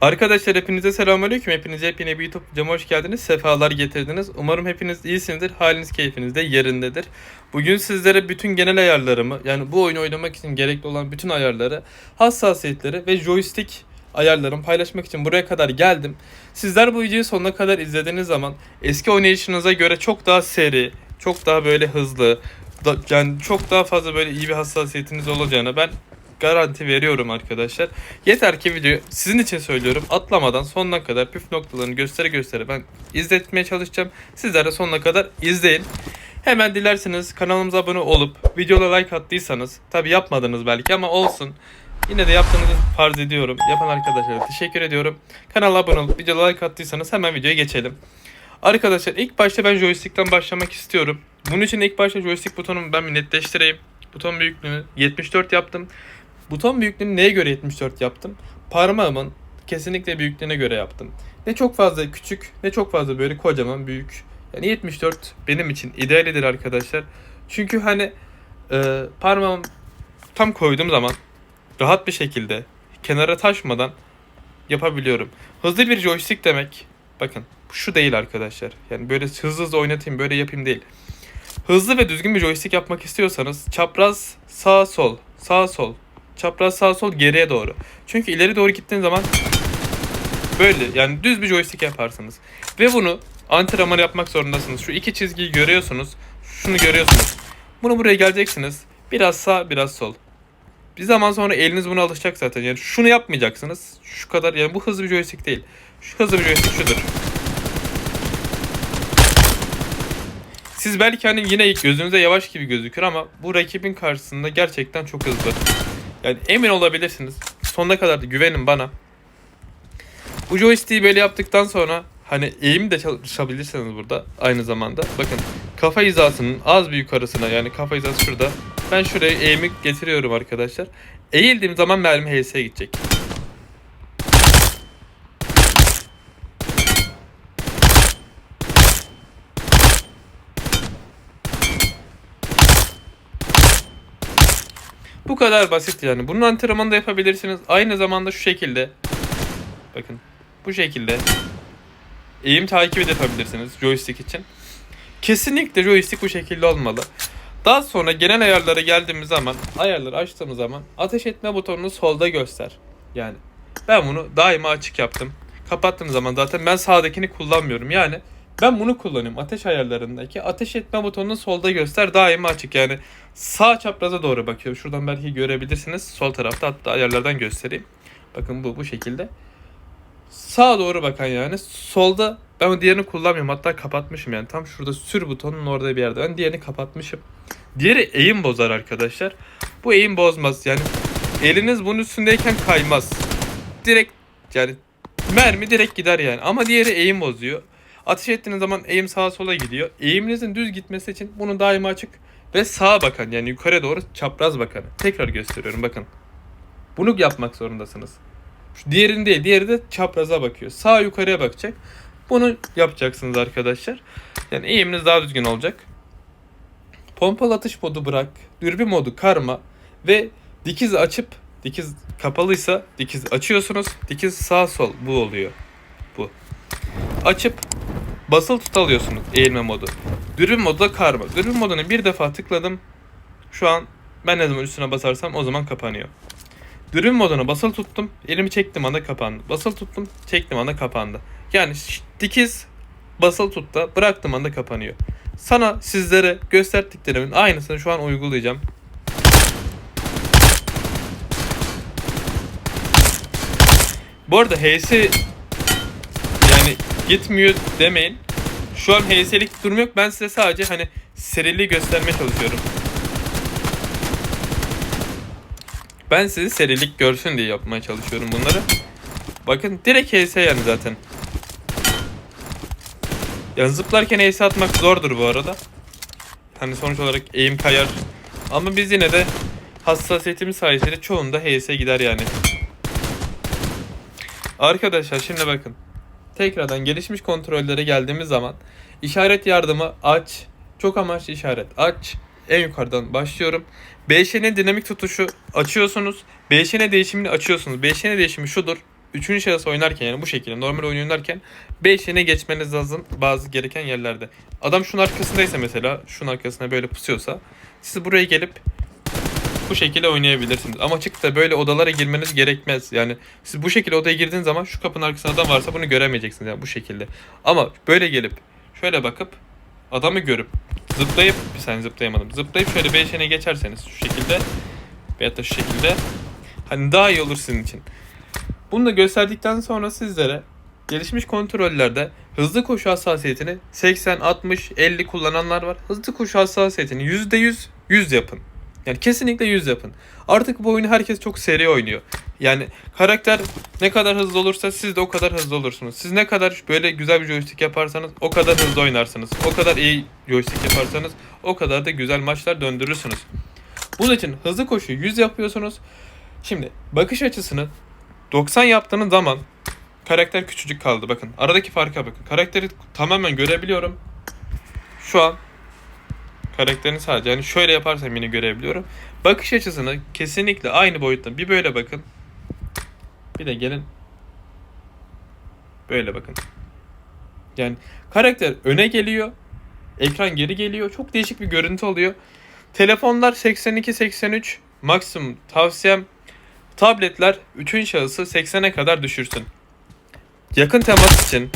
Arkadaşlar hepinize selamünaleyküm. Hepiniz yepyeni bir YouTube hoş geldiniz. Sefalar getirdiniz. Umarım hepiniz iyisinizdir. Haliniz keyfiniz de yerindedir. Bugün sizlere bütün genel ayarlarımı yani bu oyunu oynamak için gerekli olan bütün ayarları, hassasiyetleri ve joystick ayarlarımı paylaşmak için buraya kadar geldim. Sizler bu videoyu sonuna kadar izlediğiniz zaman eski oynayışınıza göre çok daha seri, çok daha böyle hızlı, da, yani çok daha fazla böyle iyi bir hassasiyetiniz olacağına ben garanti veriyorum arkadaşlar. Yeter ki videoyu sizin için söylüyorum atlamadan sonuna kadar püf noktalarını göstere göstere ben izletmeye çalışacağım. Sizler de sonuna kadar izleyin. Hemen dilerseniz kanalımıza abone olup videoya like attıysanız tabi yapmadınız belki ama olsun. Yine de yaptığınızı farz ediyorum. Yapan arkadaşlara teşekkür ediyorum. Kanala abone olup videoya like attıysanız hemen videoya geçelim. Arkadaşlar ilk başta ben joystick'ten başlamak istiyorum. Bunun için ilk başta joystick butonumu ben netleştireyim. Buton büyüklüğünü 74 yaptım. Buton büyüklüğünü neye göre 74 yaptım? Parmağımın kesinlikle büyüklüğüne göre yaptım. Ne çok fazla küçük ne çok fazla böyle kocaman büyük. Yani 74 benim için idealidir arkadaşlar. Çünkü hani e, parmağım tam koyduğum zaman rahat bir şekilde kenara taşmadan yapabiliyorum. Hızlı bir joystick demek bakın şu değil arkadaşlar. Yani böyle hızlı hızlı oynatayım böyle yapayım değil. Hızlı ve düzgün bir joystick yapmak istiyorsanız çapraz sağ sol sağ sol çapraz sağ sol geriye doğru. Çünkü ileri doğru gittiğin zaman böyle yani düz bir joystick yaparsınız. Ve bunu antrenman yapmak zorundasınız. Şu iki çizgiyi görüyorsunuz. Şunu görüyorsunuz. Bunu buraya geleceksiniz. Biraz sağ biraz sol. Bir zaman sonra eliniz buna alışacak zaten. Yani şunu yapmayacaksınız. Şu kadar yani bu hızlı bir joystick değil. Şu hızlı bir joystick şudur. Siz belki hani yine gözünüze yavaş gibi gözükür ama bu rakibin karşısında gerçekten çok hızlı. Yani emin olabilirsiniz. Sonuna kadar da güvenin bana. Bu joystick'i böyle yaptıktan sonra hani eğim de çalışabilirsiniz burada aynı zamanda. Bakın kafa hizasının az bir yukarısına yani kafa hizası şurada. Ben şuraya eğimi getiriyorum arkadaşlar. Eğildiğim zaman mermi HS'ye gidecek. Bu kadar basit yani. Bunun antrenmanı da yapabilirsiniz. Aynı zamanda şu şekilde. Bakın. Bu şekilde. Eğim takibi de yapabilirsiniz joystick için. Kesinlikle joystick bu şekilde olmalı. Daha sonra genel ayarlara geldiğimiz zaman, ayarları açtığımız zaman ateş etme butonunu solda göster. Yani ben bunu daima açık yaptım. Kapattığım zaman zaten ben sağdakini kullanmıyorum. Yani ben bunu kullanıyorum. Ateş ayarlarındaki ateş etme butonunu solda göster daima açık. Yani sağ çapraza doğru bakıyorum. Şuradan belki görebilirsiniz. Sol tarafta hatta ayarlardan göstereyim. Bakın bu bu şekilde. Sağa doğru bakan yani. Solda ben diğerini kullanmıyorum. Hatta kapatmışım yani. Tam şurada sür butonun orada bir yerde. Ben diğerini kapatmışım. Diğeri eğim bozar arkadaşlar. Bu eğim bozmaz. Yani eliniz bunun üstündeyken kaymaz. Direkt yani mermi direkt gider yani. Ama diğeri eğim bozuyor. Ateş ettiğiniz zaman eğim sağa sola gidiyor. Eğiminizin düz gitmesi için bunu daima açık ve sağa bakan yani yukarı doğru çapraz bakan. Tekrar gösteriyorum bakın. Bunu yapmak zorundasınız. Şu diğerini değil, diğeri de çapraza bakıyor. Sağ yukarıya bakacak. Bunu yapacaksınız arkadaşlar. Yani eğiminiz daha düzgün olacak. Pompalı atış modu bırak, dürbün modu karma ve dikiz açıp dikiz kapalıysa dikiz açıyorsunuz. Dikiz sağ sol bu oluyor. Bu. Açıp basılı tut alıyorsunuz eğilme modu. Dürbün modu da karma. Dürbün modunu bir defa tıkladım. Şu an ben ne zaman üstüne basarsam o zaman kapanıyor. Dürbün moduna basılı tuttum. Elimi çektim anda kapandı. Basılı tuttum. Çektim anda kapandı. Yani dikiz basılı tut da bıraktım anda kapanıyor. Sana sizlere gösterdiklerimin aynısını şu an uygulayacağım. Bu arada HS gitmiyor demeyin. Şu an HS'lik durum yok. Ben size sadece hani seriliği göstermeye çalışıyorum. Ben sizi serilik görsün diye yapmaya çalışıyorum bunları. Bakın direkt HS yani zaten. Yani zıplarken HS atmak zordur bu arada. Hani sonuç olarak eğim kayar. Ama biz yine de hassasiyetimiz sayesinde çoğunda HS gider yani. Arkadaşlar şimdi bakın. Tekrardan gelişmiş kontrollere geldiğimiz zaman işaret yardımı aç. Çok amaçlı işaret aç. En yukarıdan başlıyorum. BŞN dinamik tutuşu açıyorsunuz. BŞN değişimini açıyorsunuz. BŞN değişimi şudur. üçüncü şahıs oynarken yani bu şekilde normal oyun oynarken B şeyine geçmeniz lazım bazı gereken yerlerde. Adam şunun arkasındaysa mesela şunun arkasına böyle pusuyorsa siz buraya gelip bu şekilde oynayabilirsiniz. Ama açıkta böyle odalara girmeniz gerekmez. Yani siz bu şekilde odaya girdiğiniz zaman şu kapının arkasında adam varsa bunu göremeyeceksiniz yani bu şekilde. Ama böyle gelip şöyle bakıp adamı görüp zıplayıp bir saniye zıplayamadım. Zıplayıp şöyle B şeyine geçerseniz şu şekilde veyahut da şu şekilde hani daha iyi olur sizin için. Bunu da gösterdikten sonra sizlere gelişmiş kontrollerde hızlı koşu hassasiyetini 80, 60, 50 kullananlar var. Hızlı koşu hassasiyetini %100 100 yapın. Yani kesinlikle 100 yapın. Artık bu oyunu herkes çok seri oynuyor. Yani karakter ne kadar hızlı olursa siz de o kadar hızlı olursunuz. Siz ne kadar böyle güzel bir joystick yaparsanız o kadar hızlı oynarsınız. O kadar iyi joystick yaparsanız o kadar da güzel maçlar döndürürsünüz. Bunun için hızlı koşu 100 yapıyorsunuz. Şimdi bakış açısını 90 yaptığınız zaman karakter küçücük kaldı bakın. Aradaki farka bakın. Karakteri tamamen görebiliyorum. Şu an karakterini sadece yani şöyle yaparsam yine görebiliyorum. Bakış açısını kesinlikle aynı boyutta. Bir böyle bakın. Bir de gelin. Böyle bakın. Yani karakter öne geliyor. Ekran geri geliyor. Çok değişik bir görüntü oluyor. Telefonlar 82-83 maksimum tavsiyem tabletler 3. şahısı 80'e kadar düşürsün. Yakın temas için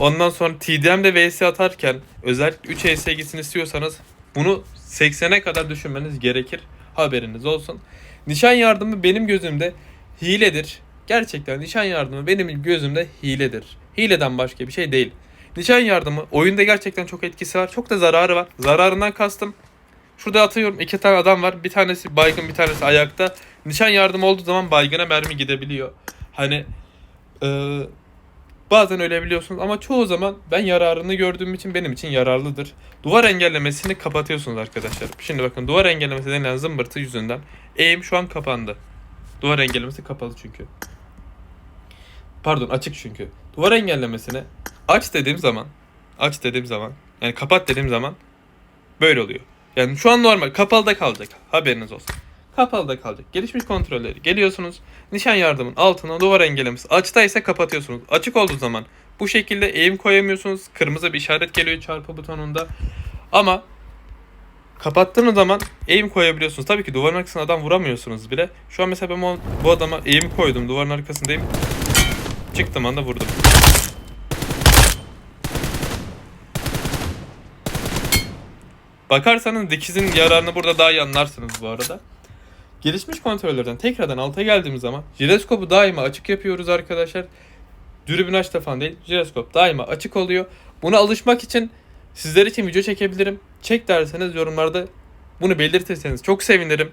ondan sonra TDM'de VS atarken özellikle 3 ESG'sini istiyorsanız bunu 80'e kadar düşürmeniz gerekir. Haberiniz olsun. Nişan yardımı benim gözümde hiledir. Gerçekten nişan yardımı benim gözümde hiledir. Hileden başka bir şey değil. Nişan yardımı oyunda gerçekten çok etkisi var. Çok da zararı var. Zararından kastım. Şurada atıyorum iki tane adam var. Bir tanesi baygın bir tanesi ayakta. Nişan yardımı olduğu zaman baygına mermi gidebiliyor. Hani eee Bazen ölebiliyorsunuz ama çoğu zaman ben yararını gördüğüm için benim için yararlıdır. Duvar engellemesini kapatıyorsunuz arkadaşlar. Şimdi bakın duvar engellemesi denilen zımbırtı yüzünden eğim şu an kapandı. Duvar engellemesi kapalı çünkü. Pardon açık çünkü. Duvar engellemesini aç dediğim zaman aç dediğim zaman yani kapat dediğim zaman böyle oluyor. Yani şu an normal kapalıda kalacak haberiniz olsun. Kapalıda kalacak. Gelişmiş kontrolleri geliyorsunuz. Nişan yardımın altına duvar engellemesi açtaysa kapatıyorsunuz. Açık olduğu zaman bu şekilde eğim koyamıyorsunuz. Kırmızı bir işaret geliyor çarpı butonunda. Ama kapattığınız zaman eğim koyabiliyorsunuz. Tabii ki duvarın arkasına adam vuramıyorsunuz bile. Şu an mesela ben bu adama eğim koydum. Duvarın arkasındayım. Çıktım anda vurdum. Bakarsanız dikizin yararını burada daha iyi anlarsınız bu arada. Gelişmiş kontrollerden tekrardan alta geldiğimiz zaman jiroskopu daima açık yapıyoruz arkadaşlar. Dürbün açta falan değil. Jiroskop daima açık oluyor. Buna alışmak için sizler için video çekebilirim. Çek derseniz yorumlarda bunu belirtirseniz çok sevinirim.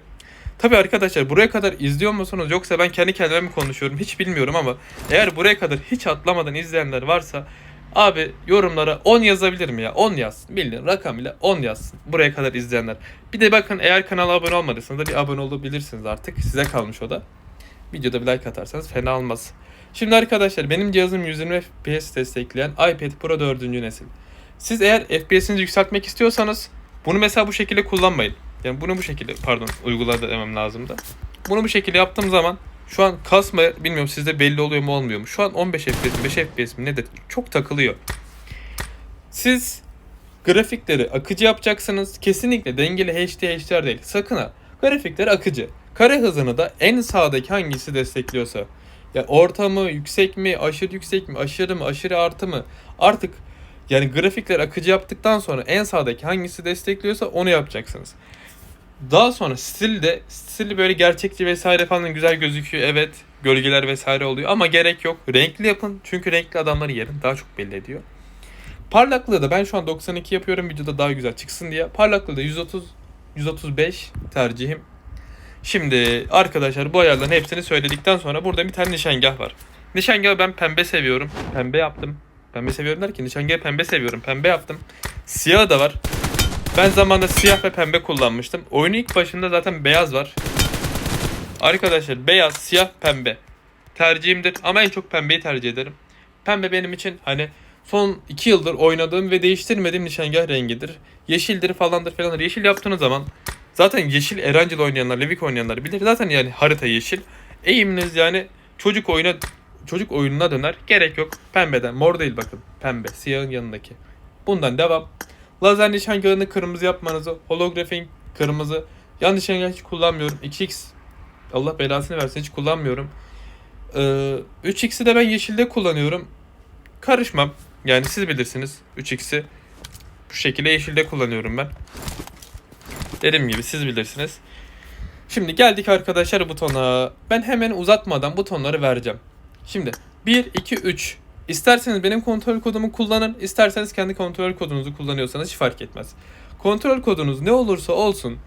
Tabi arkadaşlar buraya kadar izliyor musunuz yoksa ben kendi kendime mi konuşuyorum hiç bilmiyorum ama eğer buraya kadar hiç atlamadan izleyenler varsa abi yorumlara 10 yazabilir mi ya? 10 yazsın. Bildiğin rakam ile 10 yazsın. Buraya kadar izleyenler. Bir de bakın eğer kanala abone olmadıysanız da bir abone olabilirsiniz artık. Size kalmış o da. Videoda bir like atarsanız fena olmaz. Şimdi arkadaşlar benim cihazım 120 FPS destekleyen iPad Pro 4. nesil. Siz eğer FPS'inizi yükseltmek istiyorsanız bunu mesela bu şekilde kullanmayın. Yani bunu bu şekilde pardon uygulada demem lazım da. Bunu bu şekilde yaptığım zaman şu an kasma bilmiyorum sizde belli oluyor mu olmuyor mu? Şu an 15 FPS 5 FPS mi nedir? Çok takılıyor. Siz grafikleri akıcı yapacaksınız. Kesinlikle dengeli HD HDR değil. Sakın ha. Grafikleri akıcı. Kare hızını da en sağdaki hangisi destekliyorsa. Ya orta mı, yüksek mi, aşırı yüksek mi, aşırı mı, aşırı artı mı? Artık yani grafikler akıcı yaptıktan sonra en sağdaki hangisi destekliyorsa onu yapacaksınız. Daha sonra stil de stili böyle gerçekçi vesaire falan güzel gözüküyor. Evet gölgeler vesaire oluyor ama gerek yok. Renkli yapın çünkü renkli adamların yerini daha çok belli ediyor. Parlaklığı da ben şu an 92 yapıyorum videoda daha güzel çıksın diye. Parlaklığı da 130 135 tercihim. Şimdi arkadaşlar bu ayarların hepsini söyledikten sonra burada bir tane nişangah var. Nişangahı ben pembe seviyorum. Pembe yaptım. Pembe seviyorum derken nişangahı pembe seviyorum. Pembe yaptım. Siyah da var. Ben zamanında siyah ve pembe kullanmıştım. Oyunun ilk başında zaten beyaz var. Arkadaşlar beyaz, siyah, pembe tercihimdir ama en çok pembeyi tercih ederim. Pembe benim için hani son 2 yıldır oynadığım ve değiştirmediğim nişangah rengidir. Yeşildir falandır falandır. Yeşil yaptığınız zaman zaten yeşil Erancil oynayanlar, Levik oynayanlar bilir. Zaten yani harita yeşil. Eğiminiz yani çocuk oyuna çocuk oyununa döner. Gerek yok. Pembeden. Mor değil bakın. Pembe. Siyahın yanındaki. Bundan devam. Lazer nişangahını kırmızı yapmanızı. Holografin kırmızı. Yan nişangah hiç kullanmıyorum. 2x Allah belasını versin hiç kullanmıyorum. Ee, 3x'i de ben yeşilde kullanıyorum. Karışmam. Yani siz bilirsiniz. 3x'i bu şekilde yeşilde kullanıyorum ben. Dediğim gibi siz bilirsiniz. Şimdi geldik arkadaşlar butona. Ben hemen uzatmadan butonları vereceğim. Şimdi 1, 2, 3. İsterseniz benim kontrol kodumu kullanın. isterseniz kendi kontrol kodunuzu kullanıyorsanız hiç fark etmez. Kontrol kodunuz ne olursa olsun.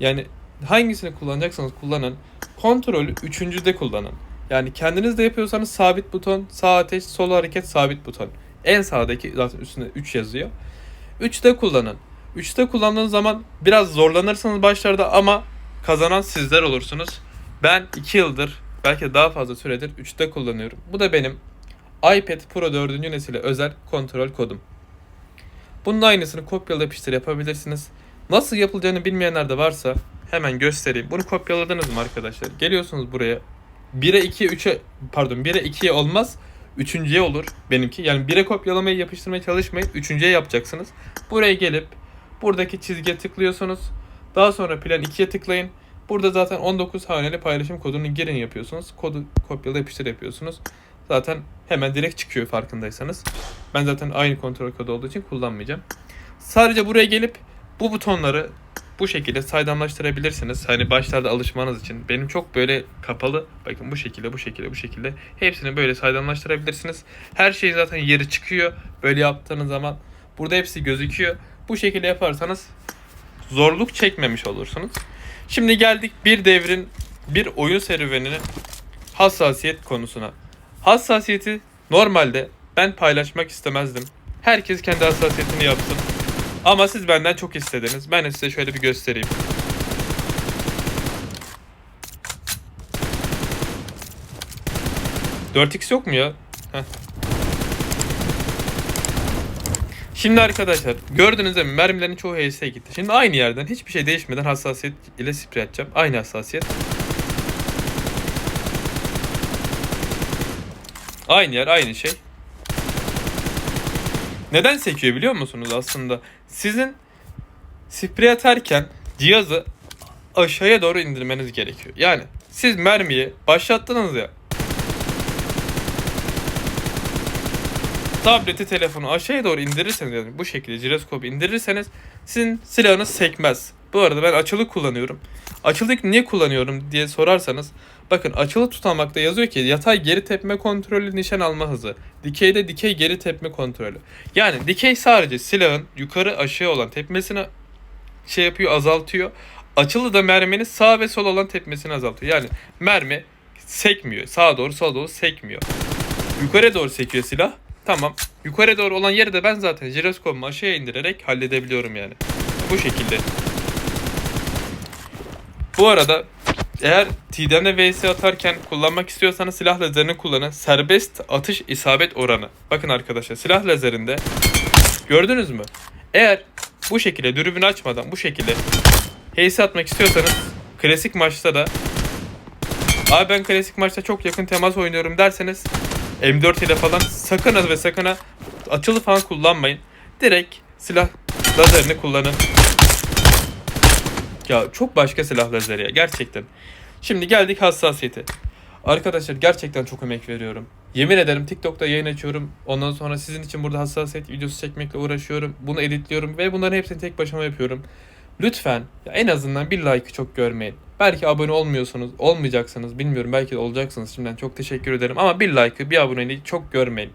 Yani hangisini kullanacaksanız kullanın. Kontrolü üçüncüde kullanın. Yani kendiniz de yapıyorsanız sabit buton, sağ ateş, sol hareket, sabit buton. En sağdaki zaten üstünde 3 yazıyor. 3'te kullanın. 3'te kullandığınız zaman biraz zorlanırsınız başlarda ama kazanan sizler olursunuz. Ben 2 yıldır belki daha fazla süredir 3'te kullanıyorum. Bu da benim iPad Pro 4. nesile özel kontrol kodum. Bunun aynısını kopyala yapıştır yapabilirsiniz. Nasıl yapılacağını bilmeyenler de varsa hemen göstereyim. Bunu kopyaladınız mı arkadaşlar? Geliyorsunuz buraya. 1'e 2'ye 3'e pardon 1'e 2'ye olmaz. Üçüncüye olur benimki. Yani 1'e kopyalamayı yapıştırmaya çalışmayın. Üçüncüye yapacaksınız. Buraya gelip buradaki çizgiye tıklıyorsunuz. Daha sonra plan 2'ye tıklayın. Burada zaten 19 haneli paylaşım kodunu girin yapıyorsunuz. Kodu kopyala yapıştır yapıyorsunuz. Zaten hemen direkt çıkıyor farkındaysanız. Ben zaten aynı kontrol kodu olduğu için kullanmayacağım. Sadece buraya gelip bu butonları bu şekilde saydamlaştırabilirsiniz. Hani başlarda alışmanız için. Benim çok böyle kapalı. Bakın bu şekilde, bu şekilde, bu şekilde. Hepsini böyle saydamlaştırabilirsiniz. Her şey zaten yeri çıkıyor. Böyle yaptığınız zaman burada hepsi gözüküyor. Bu şekilde yaparsanız zorluk çekmemiş olursunuz. Şimdi geldik bir devrin, bir oyun serüveninin hassasiyet konusuna. Hassasiyeti normalde ben paylaşmak istemezdim. Herkes kendi hassasiyetini yapsın. Ama siz benden çok istediniz. Ben de size şöyle bir göstereyim. ...4x yok mu ya? Heh. Şimdi arkadaşlar gördüğünüz gibi mermilerin çoğu HS'ye gitti. Şimdi aynı yerden hiçbir şey değişmeden hassasiyet ile sprey atacağım. Aynı hassasiyet. Aynı yer aynı şey. Neden sekiyor biliyor musunuz aslında? Sizin sprey atarken cihazı aşağıya doğru indirmeniz gerekiyor. Yani siz mermiyi başlattınız ya. Tableti, telefonu aşağıya doğru indirirseniz yani bu şekilde jiroskopu indirirseniz sizin silahınız sekmez. Bu arada ben açılı kullanıyorum. Açılık niye kullanıyorum diye sorarsanız bakın açılı tutamakta yazıyor ki yatay geri tepme kontrolü nişan alma hızı. Dikeyde dikey geri tepme kontrolü. Yani dikey sadece silahın yukarı aşağı olan tepmesini şey yapıyor azaltıyor. Açılı da merminin sağ ve sol olan tepmesini azaltıyor. Yani mermi sekmiyor. Sağa doğru sola doğru sekmiyor. Yukarı doğru sekiyor silah. Tamam. Yukarı doğru olan yeri de ben zaten jiroskopumu aşağıya indirerek halledebiliyorum yani. Bu şekilde. Bu arada eğer TDM'de VS atarken kullanmak istiyorsanız silah lazerini kullanın. Serbest atış isabet oranı. Bakın arkadaşlar silah lazerinde gördünüz mü? Eğer bu şekilde dürbünü açmadan bu şekilde HS atmak istiyorsanız klasik maçta da Abi ben klasik maçta çok yakın temas oynuyorum derseniz M4 ile falan sakın ve sakın ha açılı falan kullanmayın. Direkt silah lazerini kullanın. Ya çok başka silah lazeri ya gerçekten. Şimdi geldik hassasiyete. Arkadaşlar gerçekten çok emek veriyorum. Yemin ederim TikTok'ta yayın açıyorum. Ondan sonra sizin için burada hassasiyet videosu çekmekle uğraşıyorum. Bunu editliyorum ve bunların hepsini tek başıma yapıyorum. Lütfen ya en azından bir like çok görmeyin. Belki abone olmuyorsunuz, olmayacaksınız bilmiyorum. Belki de olacaksınız. Şimdiden çok teşekkür ederim. Ama bir like'ı, bir aboneliği çok görmeyin.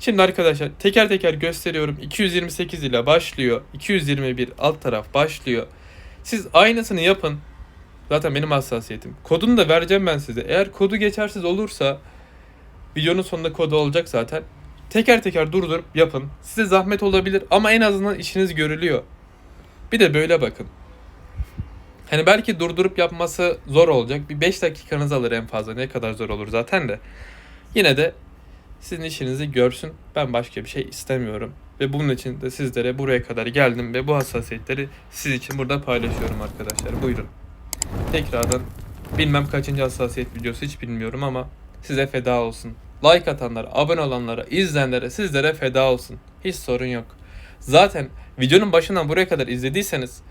Şimdi arkadaşlar teker teker gösteriyorum. 228 ile başlıyor. 221 alt taraf başlıyor. Siz aynısını yapın. Zaten benim hassasiyetim. Kodunu da vereceğim ben size. Eğer kodu geçersiz olursa videonun sonunda kodu olacak zaten. Teker teker durdurup yapın. Size zahmet olabilir ama en azından işiniz görülüyor. Bir de böyle bakın. Hani belki durdurup yapması zor olacak. Bir 5 dakikanız alır en fazla. Ne kadar zor olur zaten de. Yine de sizin işinizi görsün. Ben başka bir şey istemiyorum. Ve bunun için de sizlere buraya kadar geldim ve bu hassasiyetleri siz için burada paylaşıyorum arkadaşlar. Buyurun. Tekrardan bilmem kaçıncı hassasiyet videosu hiç bilmiyorum ama size feda olsun. Like atanlara, abone olanlara, izleyenlere, sizlere feda olsun. Hiç sorun yok. Zaten videonun başından buraya kadar izlediyseniz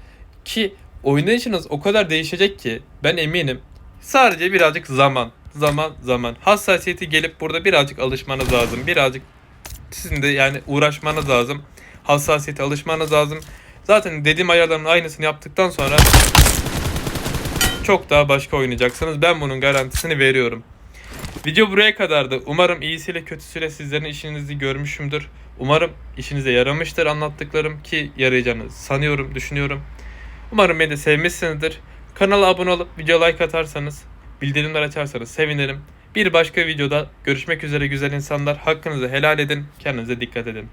ki oynayışınız o kadar değişecek ki ben eminim. Sadece birazcık zaman, zaman, zaman. Hassasiyeti gelip burada birazcık alışmanız lazım. Birazcık sizin de yani uğraşmanız lazım. Hassasiyete alışmanız lazım. Zaten dediğim ayarların aynısını yaptıktan sonra çok daha başka oynayacaksınız. Ben bunun garantisini veriyorum. Video buraya kadardı. Umarım iyisiyle kötüsüyle sizlerin işinizi görmüşümdür. Umarım işinize yaramıştır anlattıklarım ki yarayacağını sanıyorum, düşünüyorum. Umarım beni de sevmişsinizdir. Kanala abone olup video like atarsanız, bildirimler açarsanız sevinirim. Bir başka videoda görüşmek üzere güzel insanlar. Hakkınızı helal edin. Kendinize dikkat edin.